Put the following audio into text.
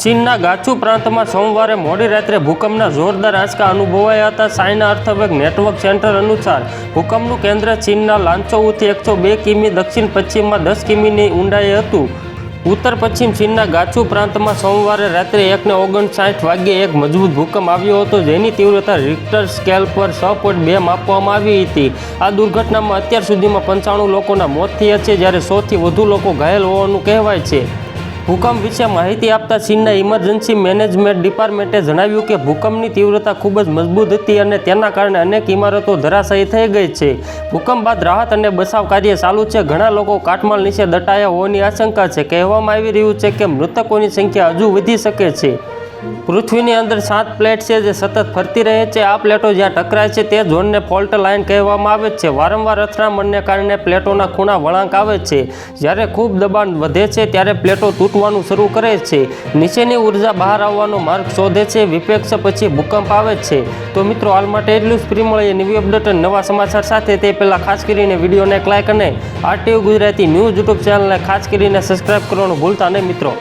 ચીનના ગાછુ પ્રાંતમાં સોમવારે મોડી રાત્રે ભૂકંપના જોરદાર આંચકા અનુભવાયા હતા. ચાઇના અર્થવેગ નેટવર્ક સેન્ટર અનુસાર ભૂકંપનું કેન્દ્ર ચીનના લાંચોઉથી એકસો બે કિમી, દક્ષિણ પશ્ચિમમાં દસ કિમીની ઊંડાઈએ હતું. ઉત્તર પશ્ચિમ ચીનના ગાછુ પ્રાંતમાં સોમવારે રાત્રે એકને ઓગણસાઠ વાગ્યે એક મજબૂત ભૂકંપ આવ્યો હતો, જેની તીવ્રતા રિક્ટર સ્કેલ પર છ પોઈન્ટ બે માપવામાં આવી હતી. આ દુર્ઘટનામાં અત્યાર સુધીમાં પંચાણું લોકોના મોત થયા છે, જ્યારે સોથી વધુ લોકો ઘાયલ હોવાનું કહેવાય છે. ભૂકંપ વિશે માહિતી આપતા ચીનના ઇમરજન્સી મેનેજમેન્ટ ડિપાર્ટમેન્ટે જણાવ્યું કે ભૂકંપની તીવ્રતા ખૂબ જ મજબૂત હતી અને તેના કારણે અનેક ઇમારતો ધરાશાયી થઈ ગઈ છે. ભૂકંપ બાદ રાહત અને બચાવ કાર્ય ચાલુ છે. ઘણા લોકો કાટમાળ નીચે દટાયા હોવાની આશંકા છે. કહેવામાં આવી રહ્યું છે કે મૃતકોની સંખ્યા હજુ વધી શકે છે. પૃથ્વીની અંદર સાત પ્લેટ છે જે સતત ફરતી રહે છે. આ પ્લેટો જ્યાં ટકરાય છે તે ઝોનને ફોલ્ટ લાઇન કહેવામાં આવે છે. વારંવાર અથડામણને કારણે પ્લેટોના ખૂણા વળાંક આવે છે. જ્યારે ખૂબ દબાણ વધે છે ત્યારે પ્લેટો તૂટવાનું શરૂ કરે છે. નીચેની ઊર્જા બહાર આવવાનો માર્ગ શોધે છે. વિપેક્ષ પછી ભૂકંપ આવે છે. તો મિત્રો, હાલ માટે એટલું જ. ફ્રી મળીએ નવી અપડેટ નવા સમાચાર સાથે. તે પહેલાં ખાસ કરીને વિડીયોને એક લાઇક અને આરટીયુ ગુજરાતી ન્યૂઝ યુટ્યુબ ચેનલને ખાસ કરીને સબસ્ક્રાઇબ કરવાનું ભૂલતા નહીં મિત્રો.